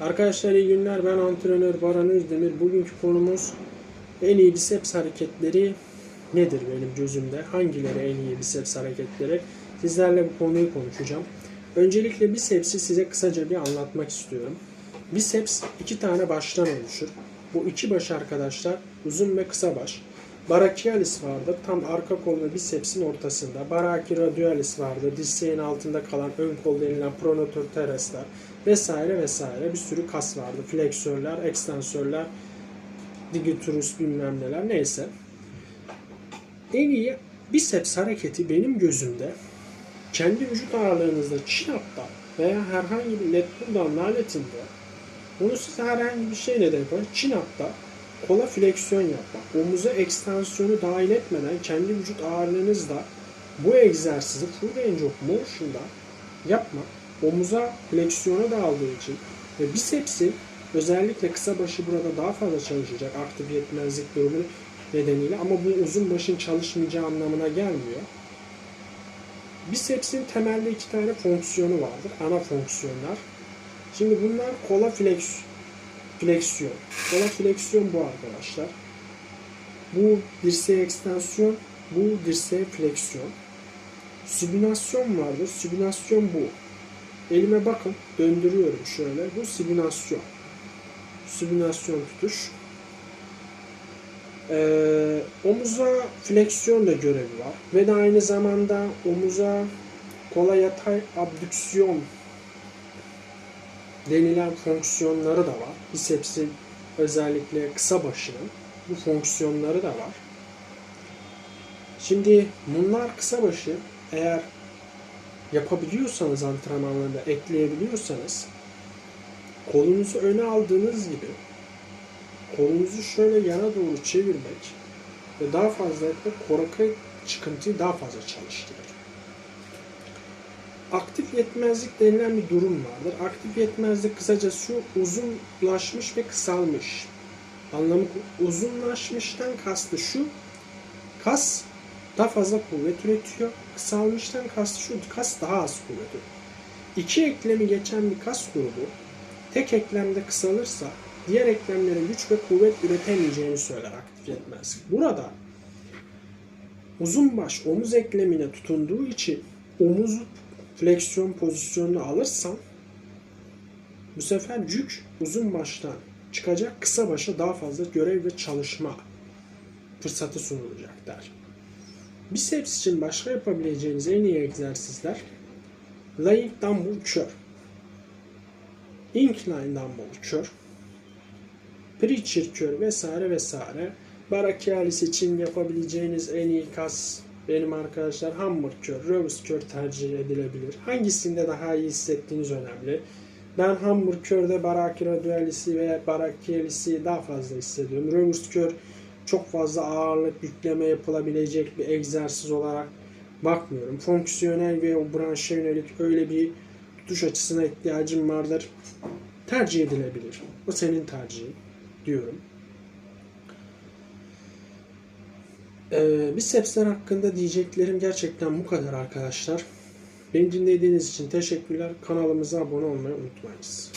Arkadaşlar iyi günler. Ben antrenör Baran Özdemir. Bugünkü konumuz en iyi biceps hareketleri nedir benim gözümde? Hangileri en iyi biceps hareketleri? Sizlerle bu konuyu konuşacağım. Öncelikle bicepsi size kısaca bir anlatmak istiyorum. Biceps iki tane baştan oluşur. Bu iki baş arkadaşlar uzun ve kısa baş. Brachialis vardır. Tam arka kol ve bicepsin ortasında. Brachyradialis vardır. Dirseğin altında kalan ön kol denilen pronator teresler vesaire vesaire bir sürü kas vardır. Fleksörler, ekstansörler, digiturus bilmem neler neyse. En iyi biceps hareketi benim gözümde kendi vücut ağırlığınızda chin up'ta veya herhangi bir lat pull down aletinde bunu siz herhangi bir şeyle de yapın. Chin up'ta kola fleksiyon yapmak, omuza ekstansiyonu dahil etmeden kendi vücut ağırlığınızla bu egzersizi full range of motion'da yapmak, omuza fleksiyona dağıldığı için ve bisepsin özellikle kısa başı burada daha fazla çalışacak aktif yetmezlik durumu nedeniyle ama bu uzun başın çalışmayacağı anlamına gelmiyor. Bisepsin temelde iki tane fonksiyonu vardır. Ana fonksiyonlar. Şimdi bunlar kola fleks, fleksiyon. Kola fleksiyon bu arkadaşlar. Bu dirseğe ekstansiyon, bu dirseğe fleksiyon. Sübinasyon vardır. Sübinasyon bu. Elime bakın. Döndürüyorum şöyle. Bu sübinasyon. Sübinasyon tutuş. Ee, omuza fleksiyon da görevi var. Ve de aynı zamanda omuza kola yatay abdüksiyon denilen fonksiyonları da var. Bisepsin özellikle kısa başının bu fonksiyonları da var. Şimdi bunlar kısa başı eğer yapabiliyorsanız antrenmanlarında ekleyebiliyorsanız kolunuzu öne aldığınız gibi kolunuzu şöyle yana doğru çevirmek ve daha fazla etmek koraka çıkıntıyı daha fazla çalıştırır. Aktif yetmezlik denilen bir durum vardır. Aktif yetmezlik kısaca şu uzunlaşmış ve kısalmış. Anlamı uzunlaşmıştan kastı şu kas daha fazla kuvvet üretiyor. Kısalmıştan kastı şu kas daha az kuvvet üretiyor. İki eklemi geçen bir kas grubu tek eklemde kısalırsa diğer eklemlerin güç ve kuvvet üretemeyeceğini söyler aktif yetmezlik. Burada uzun baş omuz eklemine tutunduğu için omuz fleksiyon pozisyonunu alırsan bu sefer yük uzun baştan çıkacak kısa başa daha fazla görev ve çalışma fırsatı sunulacak der. Biceps için başka yapabileceğiniz en iyi egzersizler Lying Dumbbell Curl Incline Dumbbell Curl Preacher Curl vesaire vesaire Brachialis için yapabileceğiniz en iyi kas benim arkadaşlar hammer curl, reverse curl tercih edilebilir. Hangisinde daha iyi hissettiğiniz önemli. Ben hammer curl'de brachioradialis'i ve brachialis'i daha fazla hissediyorum. Reverse curl çok fazla ağırlık yükleme yapılabilecek bir egzersiz olarak bakmıyorum. Fonksiyonel ve o branşa yönelik öyle bir tutuş açısına ihtiyacım vardır. Tercih edilebilir. O senin tercihin diyorum. Ee, bisepsler hakkında diyeceklerim gerçekten bu kadar arkadaşlar. Beni dinlediğiniz için teşekkürler. Kanalımıza abone olmayı unutmayınız.